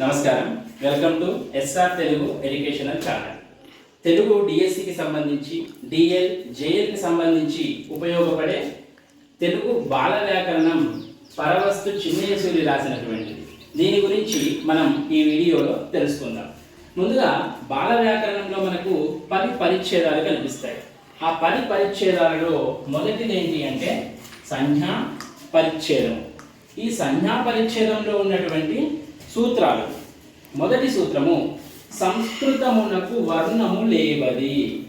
నమస్కారం. Welcome to SR Telugu educational channel. Telugu డిఎస్సికి సంబంధించి డిఎల్ జేఎల్కి సంబంధించి ఉపయోగపడే తెలుగు బాల వ్యాకరణం పరవస్తు చిన్నయసూరి రాసినటువంటిది. దీని గురించి మనం ఈ వీడియోలో తెలుసుకుందాం. ముందుగా బాల వ్యాకరణంలో మనకు పది పరిచ్ఛేదాలు కనిపిస్తాయి. ఆ పది పరిచ్ఛేదాలలో మొదటిది ఏంటి అంటే సంజ్ఞా పరిచ్ఛేదం. ఈ సంజ్ఞా పరిచ్ఛేదంలో ఉన్నటువంటి సూత్రాలు. మొదటి సూత్రము సంస్కృతమునకు వర్ణము లేవది.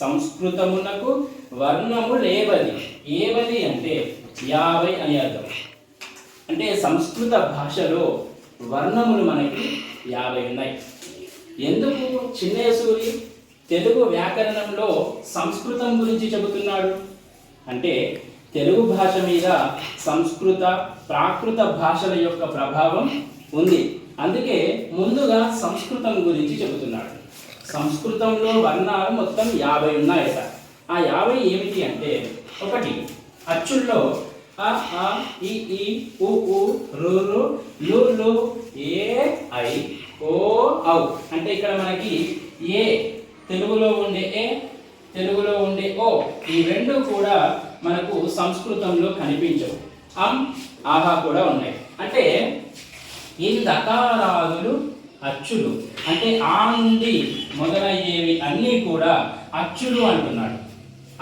సంస్కృతమునకు వర్ణము లేవది. ఏవది అంటే యాభై అని అర్థం. అంటే సంస్కృత భాషలో వర్ణములు మనకి యాభై ఉన్నాయి. ఎందుకు చిన్నయసూరి తెలుగు వ్యాకరణంలో సంస్కృతం గురించి చెబుతున్నాడు? అంటే తెలుగు భాష మీద సంస్కృత ప్రాకృత భాషల యొక్క ప్రభావం ఉంది. అందుకే ముందుగా సంస్కృతం గురించి చెబుతున్నాడు. సంస్కృతంలో వర్ణాలు మొత్తం యాభై ఉన్నాయట. ఆ యాభై ఏమిటి అంటే ఒకటి అచ్చుల్లో అ ఆ ఇ ఈ ఉ ఉ రు రు లు లు ఏ ఐ ఓ ఔ. అంటే ఇక్కడ మనకి ఏ తెలుగులో ఉండే ఏ తెలుగులో ఉండే ఓ ఈ రెండు కూడా మనకు సంస్కృతంలో కనిపించవు. అం ఆహా కూడా ఉన్నాయి. అంటే ఈ దకారాదులు అచ్చులు. అంటే ఆ నుండి మొదలయ్యేవి అన్నీ కూడా అచ్చులు అంటున్నాడు.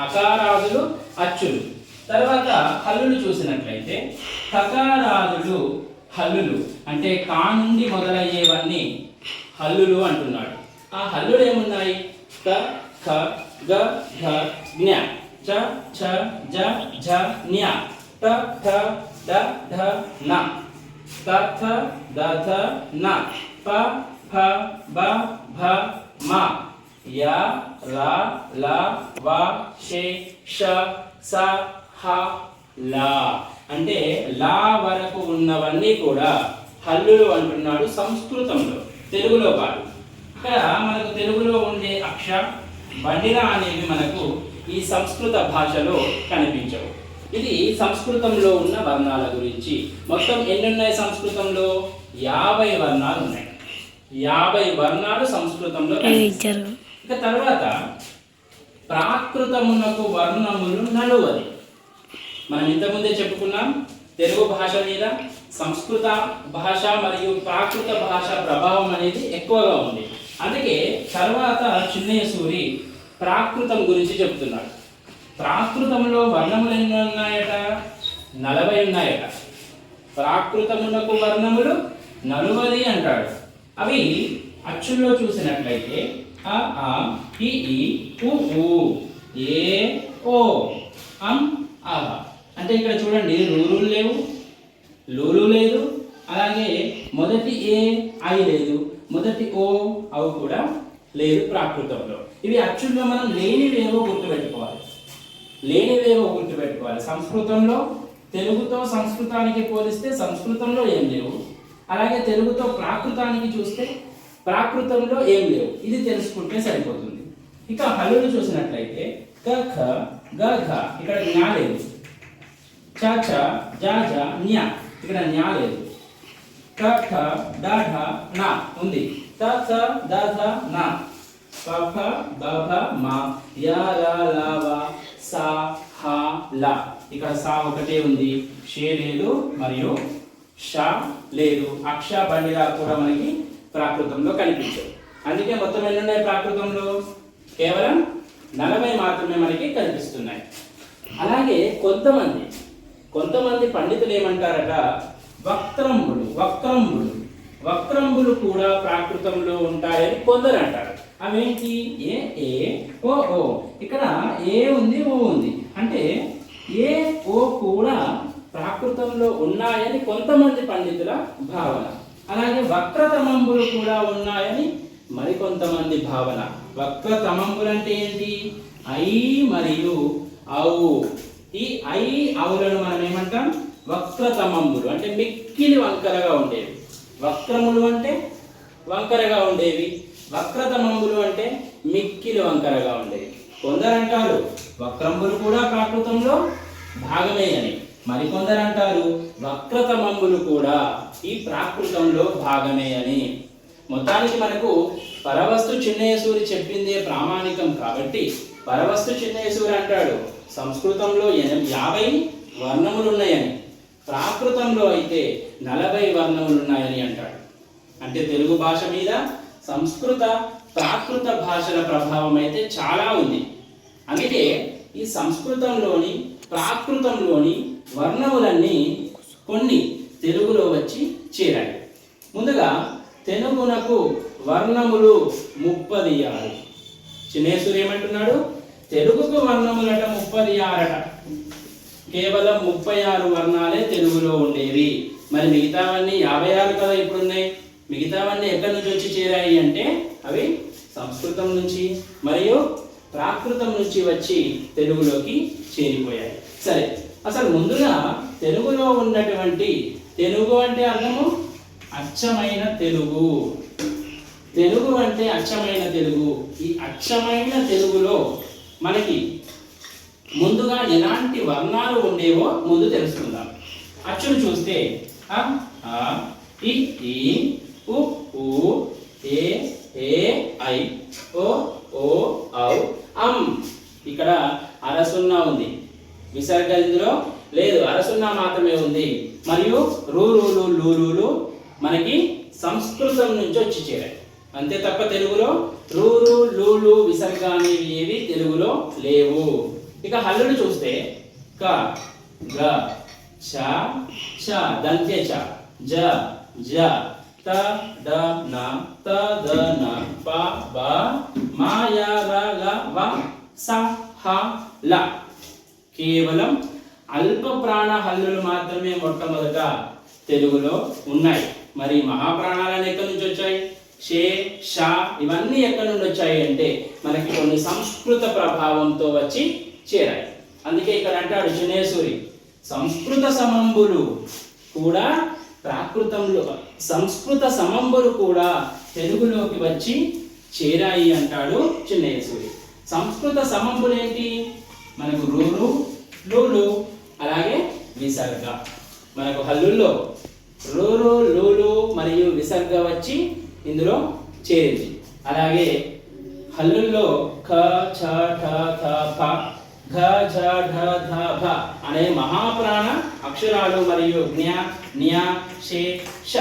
అకారాదులు అచ్చులు. తర్వాత హల్లులు చూసినట్లయితే తకారాదులు హల్లులు. అంటే కా నుండి మొదలయ్యేవన్నీ హల్లులు అంటున్నాడు. ఆ హల్లులు ఏమున్నాయి? త ఖ గ ఘ జ్ఞ చ ఛ జ ఝ న్య ట ఠ డ ఢ న. త థ ద థ న ప ఫ బ భ మ య ర ల వ షే ష స హ ల అంటే లా వరకు ఉన్నవన్నీ కూడా హల్లులు అంటున్నాడు సంస్కృతంలో తెలుగులో కాదు. ఇక్కడ మనకు తెలుగులో ఉండే అక్ష బండిరా అనేవి మనకు ఈ సంస్కృత భాషలో కనిపించవు. ఇది సంస్కృతంలో ఉన్న వర్ణాల గురించి. మొత్తం ఎన్ని ఉన్నాయి సంస్కృతంలో? యాభై వర్ణాలు ఉన్నాయి. యాభై వర్ణాలు సంస్కృతంలో. ఇక తర్వాత ప్రాకృతమునకు వర్ణములు నలువది. మనం ఇంతకుముందే చెప్పుకున్నాం తెలుగు భాష మీద సంస్కృత భాష మరియు ప్రాకృత భాష ప్రభావం అనేది ఎక్కువగా ఉంది. అందుకే తర్వాత చిన్నయ్య సూరి ప్రాకృతం గురించి చెప్తున్నాడు. ప్రాకృతంలో వర్ణములు ఎన్ని ఉన్నాయట? నలభై ఉన్నాయట. ప్రాకృతమునకు వర్ణములు నలువది అంటాడు. అవి అచ్చుల్లో చూసినట్లయితే అ ఆ ఇ ఈ ఉ ఊ ఏ ఓ అం ఆహ అంటే ఇక్కడ చూడండి రూలు లేవు లూలు లేదు అలాగే మొదటి ఏ ఐ లేదు మొదటి ఓ అవు కూడా లేదు ప్రాకృతంలో. ఇవి అచ్చుల్లో మనం లేనివేవో గుర్తుపెట్టుకోవాలి. లేనివేవో గుర్తుపెట్టుకోవాలి. సంస్కృతంలో తెలుగుతో సంస్కృతానికి పోలిస్తే సంస్కృతంలో ఏం లేవు. అలాగే తెలుగుతో ప్రాకృతానికి చూస్తే ప్రాకృతంలో ఏం లేవు. ఇది తెలుసుకుంటే సరిపోతుంది. ఇక హల్లులు చూసినట్లయితే క ఖ గ ఘ ఇక్కడ జ్ఞా లేదు. చ చ జ జ న్య ఇక్కడ న్యా లేదు. క ఖ డ ఢ న ఉంది. త థ ద థ న. ప ఫ బ ఫ మా య ర ల వ. స హ ల. ఇక్కడ సా ఒకటే ఉంది. షే లేదు మరియు ష లేదు. అక్ష బండిరా కూడా మనకి ప్రాకృతంలో కనిపించవు అందుకే మొత్తం ఎన్ని ఉన్నాయి ప్రాకృతంలో? కేవలం నలభై మాత్రమే మనకి కనిపిస్తున్నాయి. అలాగే కొంతమంది కొంతమంది పండితులు ఏమంటారట? వక్రంబులు వక్రంబులు. వక్రంబులు కూడా ప్రాకృతంలో ఉంటాయని కొందరు అంటారు అవేంటి? ఏ ఏ ఓ ఓ. ఇక్కడ ఏ ఉంది ఓ ఉంది. అంటే ఏ ఓ కూడా ప్రాకృతంలో ఉన్నాయని కొంతమంది పండితుల భావన. అలాగే వక్రతమంబులు కూడా ఉన్నాయని మరికొంతమంది భావన. వక్రతమంబులు అంటే ఏంటి? ఐ మరియు అవు ఈ ఐ అవులను మనం ఏమంటాం? వక్రతమంబులు. అంటే మిక్కిలి వంకరగా ఉండేవి. వక్రములు అంటే వంకరగా ఉండేవి. వక్రతమంబులు అంటే మిక్కిలి వంకరగా ఉండేవి. కొందరు అంటారు వక్రంబులు కూడా ప్రాకృతంలో భాగమే అని మరికొందరు అంటారు వక్రతమంబులు కూడా ఈ ప్రాకృతంలో భాగమే అని మొత్తానికి మనకు పరవస్తు చిన్నయసూరి చెప్పిందే ప్రామాణికం కాబట్టి పరవస్తు చిన్నయసూరి అంటాడు సంస్కృతంలో ఎన- యాభై వర్ణములు ఉన్నాయని ప్రాకృతంలో అయితే నలభై వర్ణములు ఉన్నాయని అంటాడు. అంటే తెలుగు భాష మీద సంస్కృత ప్రాకృత భాషల ప్రభావం అయితే చాలా ఉంది. అందుకే ఈ సంస్కృతంలోని ప్రాకృతంలోని వర్ణములన్నీ కొన్ని తెలుగులో వచ్చి చేరాయి. ముందుగా తెలుగునకు వర్ణములు ముప్పది ఆరు. చిన్నేశ్వరు ఏమంటున్నాడు? తెలుగుకు వర్ణములట ముప్పది ఆరట. కేవలం ముప్పై ఆరు వర్ణాలే తెలుగులో ఉండేవి. మరి మిగతావన్నీ యాభై ఆరు కదా ఇప్పుడున్నాయి. మిగతావన్నీ ఎక్కడి నుంచి వచ్చి చేరాయి అంటే అవి సంస్కృతం నుంచి మరియు ప్రాకృతం నుంచి వచ్చి తెలుగులోకి చేరిపోయాయి. సరే అసలు ముందుగా తెలుగులో ఉన్నటువంటి తెలుగు అంటే అర్థము? అచ్చమైన తెలుగు. తెలుగు అంటే అచ్చమైన తెలుగు. ఈ అచ్చమైన తెలుగులో మనకి ముందుగా ఎలాంటి వర్ణాలు ఉండేవో ముందు తెలుసుకుందాం. అచ్చును చూస్తే ఈ, ఉ, ఊ, ఏ, ఏ, ఐ, ఓ, ఓ, ఔ, అం. ఇక్కడ అరసున్నా ఉంది. విసర్గ ఇందులో లేదు అరసున్నా మాత్రమే ఉంది. మరియు రూరులు లూరులు మనకి సంస్కృతం నుంచి వచ్చి చేరాయి. అంతే తప్ప తెలుగులో రూరు లూలు విసర్గ అనేవి ఏవి తెలుగులో లేవు. ఇక హల్లులు చూస్తే క గ చ చ దంత్య చ జ జ త డ న త ద న ప బ మా య ర ల వ స హ ల. కేవలం అల్ప ప్రాణ హల్లులు మాత్రమే మొట్టమొదట తెలుగులో ఉన్నాయి. మరి మహాప్రాణాలను ఎక్కడి నుంచి వచ్చాయి? షే షా ఇవన్నీ ఎక్కడి నుండి వచ్చాయి అంటే మనకి కొన్ని సంస్కృత ప్రభావంతో వచ్చి చేరాయి. అందుకే ఇక్కడ అంటాడు చినేశ్వరి సంస్కృత సమంబులు కూడా ప్రాకృతంలో సంస్కృత సమంబులు కూడా తెలుగులోకి వచ్చి చేరాయి అంటాడు చిన్నేశ్వరి సంస్కృత సమంబులు ఏంటి? మనకు రూలు లూలు అలాగే విసర్గ. మనకు హల్లుల్లో రూరు లూలు మరియు విసర్గ వచ్చి ఇందులో చేరింది. అలాగే హల్లుల్లో ఖ ఛ ఠ థ ఫ ఘ ఝ ఢ ధ భ అనే మహాప్రాణ అక్షరాలు మరియు జ్ఞ న్య షే ష.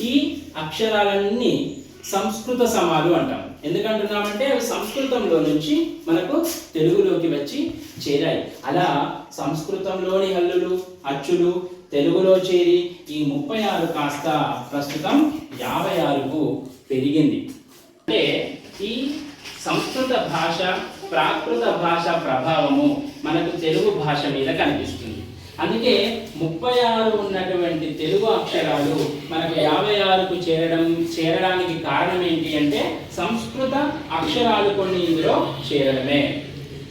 ఈ అక్షరాలన్నీ సంస్కృత సమాలు అంటాం. ఎందుకంటున్నామంటే అవి సంస్కృతంలో నుంచి మనకు తెలుగులోకి వచ్చి చేరాయి. అలా సంస్కృతంలోని హల్లులు అచ్చులు తెలుగులో చేరి ఈ ముప్పై ఆరు కాస్త ప్రస్తుతం యాభై ఆరుకు పెరిగింది. అంటే ఈ సంస్కృత భాష ప్రాకృత భాష ప్రభావము మనకు తెలుగు భాష మీద కనిపిస్తుంది. అందుకే ముప్పై ఆరు ఉన్నటువంటి తెలుగు అక్షరాలు మనకు యాభై ఆరుకు చేరడం చేరడానికి కారణం ఏంటి అంటే సంస్కృత అక్షరాలు కొన్ని ఇందులో చేరడమే.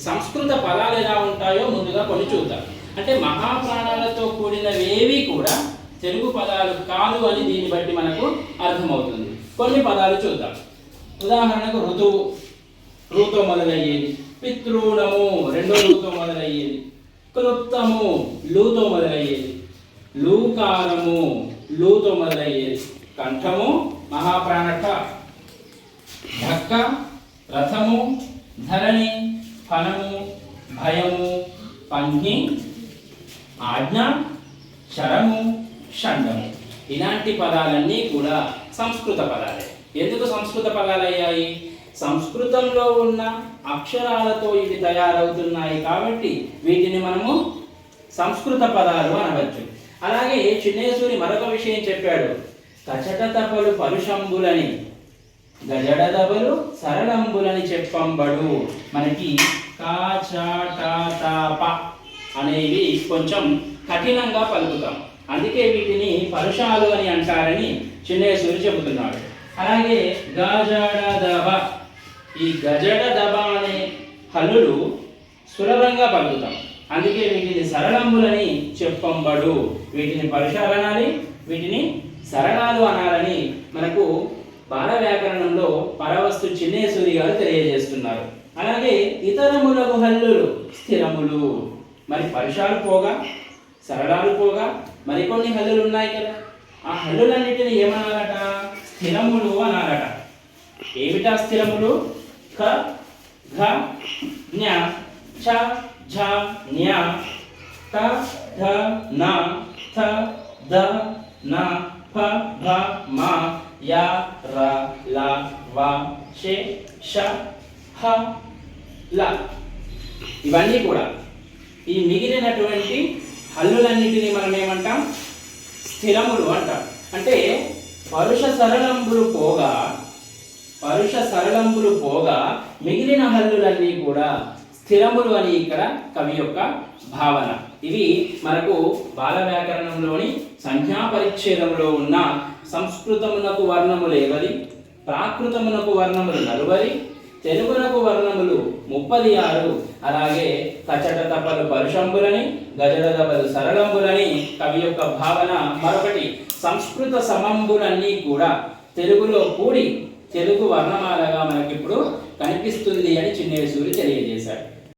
సంస్కృత పదాలు ఎలా ఉంటాయో ముందుగా కొన్ని చూద్దాం. అంటే మహాప్రాణాలతో కూడినవేవి కూడా తెలుగు పదాలు కాదు అని దీన్ని బట్టి మనకు అర్థమవుతుంది. కొన్ని పదాలు చూద్దాం. ఉదాహరణకు ఋతువు. రూతో మొదలయ్యేది పితృణము రెండో రూతో మొదలయ్యేది క్లుప్తము లూతో మొదలయ్యేది లూకారము లూతో మొదలయ్యేది కంఠము మహాప్రాణట ఢక్క రథము ధరణి ఫలము భయము పంగి ఆజ్ఞ శరము షండము. ఇలాంటి పదాలన్నీ కూడా సంస్కృత పదాలే. ఎందుకు సంస్కృత పదాలు అయ్యాయి సంస్కృతంలో ఉన్న అక్షరాలతో ఇవి తయారవుతున్నాయి కాబట్టి వీటిని మనము సంస్కృత పదాలు అనవచ్చు. అలాగే చిన్నేశ్వరి మరొక విషయం చెప్పాడు. కచట తపలు పరుషంబులని గజడదబలు సరళంబులని చెప్పంబడు. మనకి కా చ అనేవి కొంచెం కఠినంగా పలుకుతాం. అందుకే వీటిని పరుషాలు అని అంటారని చిన్నేశ్వరి చెబుతున్నాడు. అలాగే గజడ దబ ఈ గజడ దబ అనే హల్లులు సులభంగా పలుకుతాం అందుకే వీటిని సరళంబులని చెప్పంబడు. వీటిని పరుషాలు అనాలి వీటిని సరళాలు అనాలని మనకు బాల వ్యాకరణంలో పరవస్తు చిన్నేశ్వరి గారు తెలియజేస్తున్నారు. అలాగే ఇతరములకు హల్లులు స్థిరములు. మరి పరుషాలు పోగా సరళాలు పోగా మరికొన్ని హల్లులు ఉన్నాయి కదా. ఆ హల్లులన్నిటిని ఏమనాలట? స్థిరములు అనాలట. ఏమిటా స్థిరములు? ఖ ఘ జ్ఞ ఛ ఝ జ్ఞ ట ఢ न థ द న फ భ म య ర ల వ షే ష హ ల. ఇవన్నీ కూడా ఈ మిగిలినటువంటి హల్లులన్నిటినీ మనం ఏమంటాం? స్థిరములు అంటాం. అంటే పరుష సరళంబులు పోగా పరుష సరళంబులు పోగా మిగిలిన హల్లులన్నీ కూడా స్థిరములు అని ఇక్కడ కవి యొక్క భావన. ఇవి మనకు బాల వ్యాకరణంలోని సంజ్ఞా పరిచ్ఛేదంలో ఉన్న సంస్కృతమునకు వర్ణములు ఏవది ప్రాకృతమునకు వర్ణములు నలువరి తెలుగునకు వర్ణములు ముప్పది ఆరు అలాగే కచట తపలు పరుషంబులని గజడ తపలు సరళంబులని కవి యొక్క భావన మరొకటి. సంస్కృత సమంబులన్నీ కూడా తెలుగులో కూడి తెలుగు వర్ణమాలగా మనకిప్పుడు కనిపిస్తుంది అని చిన్నేశ్వరి తెలియజేశాడు.